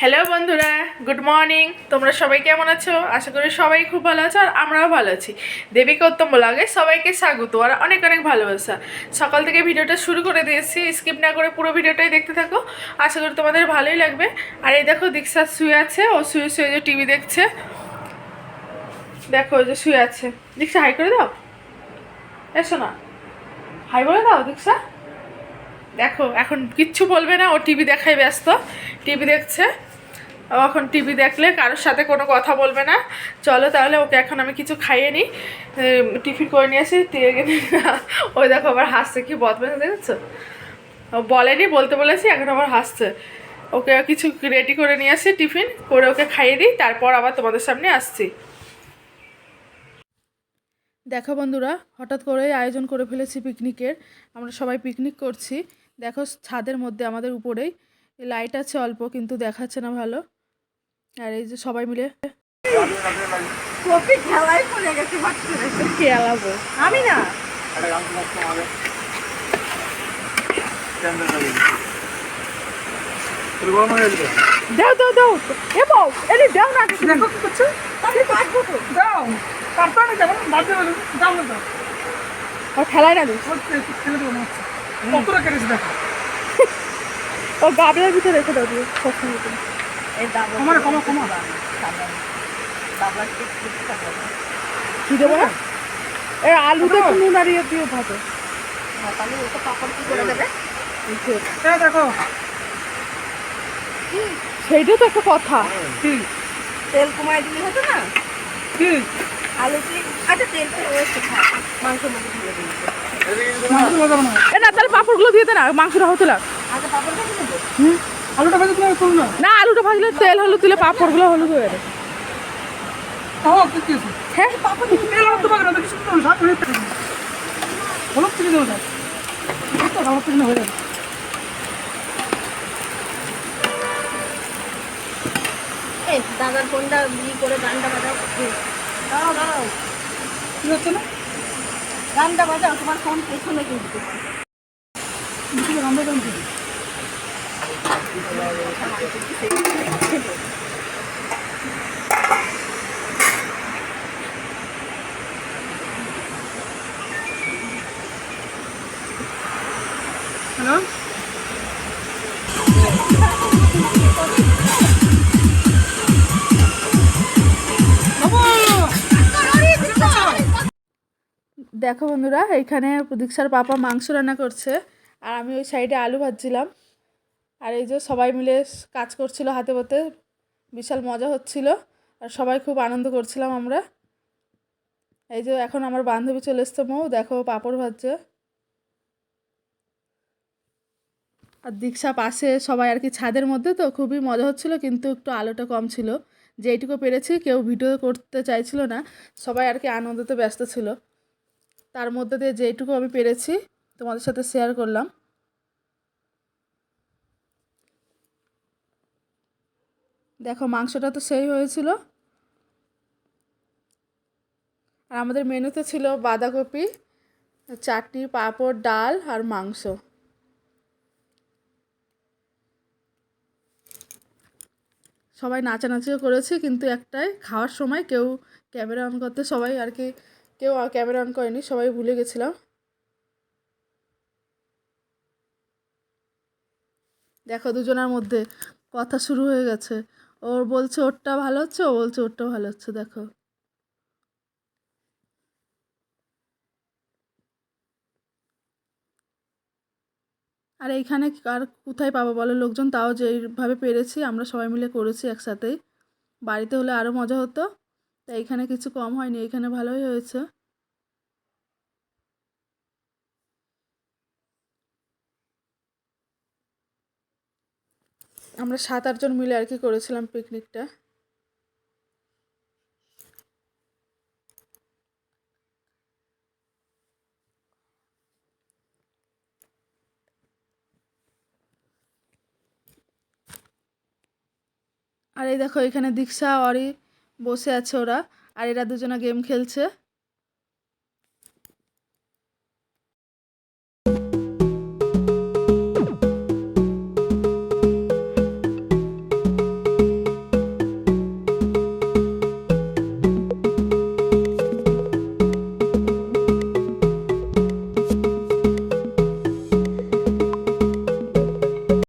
Hello বন্ধুরা। Good morning তোমরা সবাই কেমন আছো? আশা করি সবাই খুব ভালো আছো আর আমরাও ভালো আছি। দেবিকা উত্তম লাগে সবাইকে স্বাগত আর অনেক অনেক ভালোবাসা। সকাল থেকে ভিডিওটা শুরু করে দিয়েছি স্কিপ না করে পুরো ভিডিওটাই দেখতে থাকো। আশা করি তোমাদের ভালোই লাগবে। আর এই দেখো, দীক্ষা শুয়ে আছে, ও শুয়ে শুয়ে যে টিভি দেখছে। দেখো, যে শুয়ে আছে। দীক্ষা হাই করে দাও। এসো না হাই বলে দাও, দীক্ষা। দেখো, এখন কিচ্ছু বলবে না, ও টিভি দেখায় ব্যস্ত। টিভি দেখছে। ও এখন টিভি দেখলে, কারোর সাথে কোনো কথা বলবে না। চলো তাহলে ওকে এখন আমি কিছু খাইয়ে নিই টিফিন করে নিয়ে আসি ওই দেখো আবার হাসছে, কি বদমাস দেখেছ? ও বলেনি, বলতে বলেছি, এখন আবার হাসছে। ওকে কিছু রেডি করে নিয়ে আসি টিফিন, করে ওকে খাইয়ে দিই, তারপর আবার তোমাদের সামনে আসছি। দেখো বন্ধুরা, হঠাৎ করে আয়োজন করে ফেলেছি পিকনিকের। আমরা সবাই পিকনিক করছি। দেখো ছাদের মধ্যে, আমাদের উপরেই। লাইট আছে অল্প, কিন্তু দেখাচ্ছে না ভালো। আর এই যে সবাই মিলে কপি খেলায় পড়ে গেছে হট আমি না। দাও দাও দাও। এ বউ এলি দাও না। দেখো কি করছ? আমি তো দাও। যাব দাও। না দাও। ও খেলায় না দিস ওর দেবো কতটা কেটেছে দেখো। ও গাবলার ভিতরে রেখে দাও দিয়ে। সবসময় দাবো কমা কমা কি দেবো না এ ভাজো দেবে? হ্যাঁ দেখো। সেইটাই তো একটা কথা। তেল কমায় দিলে হতো না? আলু কি? আচ্ছা তেল তো রয়েছে খা মাংসের মধ্যে ঢেলে দিয়েছে মাংস না। এ না তাহলে পাঁপড়গুলো দিয়ে দে না মাংসটা হতে লাগ। আগে পাপড় ভেজে নেব আলুটা ভেজে তুমি তুল না না আলুটা ভাজলে তেল হলুদ দিলে পাঁপড়গুলো হলুদ হয়ে যাবে। তাও কি কি আছে? হ্যাঁ? তেল হলুদ তোমাকে না কিছু সাত মিনিট হলুদ থেকে দেবো স্যার তো হলুদ থেকে হয়ে যাবে। এই দাদার ফোনটা ই করে গানটা বাজাও। দাঁড়াও দাঁড়াও। কি হচ্ছে না? গানটা বাজাও তোমার ফোন পেছনে কিন্তু। কি হ্যালো দেখো বন্ধুরা এখানে প্রদীক্ষার পাপা মাংস রান্না করছে আর আমি ওই সাইডে আলু ভাজছিলাম। আর এই যে সবাই মিলে কাজ করছিল হাতে পাতে বিশাল মজা হচ্ছিল। আর সবাই খুব আনন্দ করছিলাম আমরা। এই যে এখন আমার বান্ধবী চলে এসছে মৌ, দেখো পাঁপড় ভাজছে। আর দীক্ষা পাশে সবাই আর কি ছাদের মধ্যে, তো খুবই মজা হচ্ছিল, কিন্তু একটু আলোটা কম ছিল। যেইটুকু পেরেছি, কেউ ভিডিও করতে চাইছিল না। সবাই আর কি আনন্দতে ব্যস্ত ছিল। তার মধ্যে দিয়ে যেইটুকু আমি পেরেছি, তোমাদের সাথে শেয়ার করলাম। দেখো, মাংসটা তো সেই হয়েছিল। আর আমাদের মেনুতে ছিল বাঁধাকপি চাটনি পাঁপড়, ডাল আর মাংস। সবাই নাচানাচিও করেছে, কিন্তু একটাই, খাওয়ার সময় কেউ ক্যামেরা অন করতে, সবাই আর কি, কেউ ক্যামেরা অন করেনি, সবাই ভুলে গেছিলাম। দেখো, দুজনের মধ্যে কথা শুরু হয়ে গেছে। ওর বলছে, ওরটা ভালো হচ্ছে? ও বলছে, ওরটা ভালো হচ্ছে, দেখো। আর এইখানে আর কোথায় পাবো বলো? লোকজন তাও যেইভাবে পেরেছি, আমরা সবাই মিলে করেছি একসাথেই। বাড়িতে হলে আরও মজা হতো, তাই এইখানে কিছু কম হয়নি এইখানে ভালোই হয়েছে। আমরা সাত আটজন মিলে আর কি করেছিলাম পিকনিকটা আর এই দেখো, এখানে দীক্ষা, অরি বসে আছে ওরা। আর এরা দুজনে গেম খেলছে।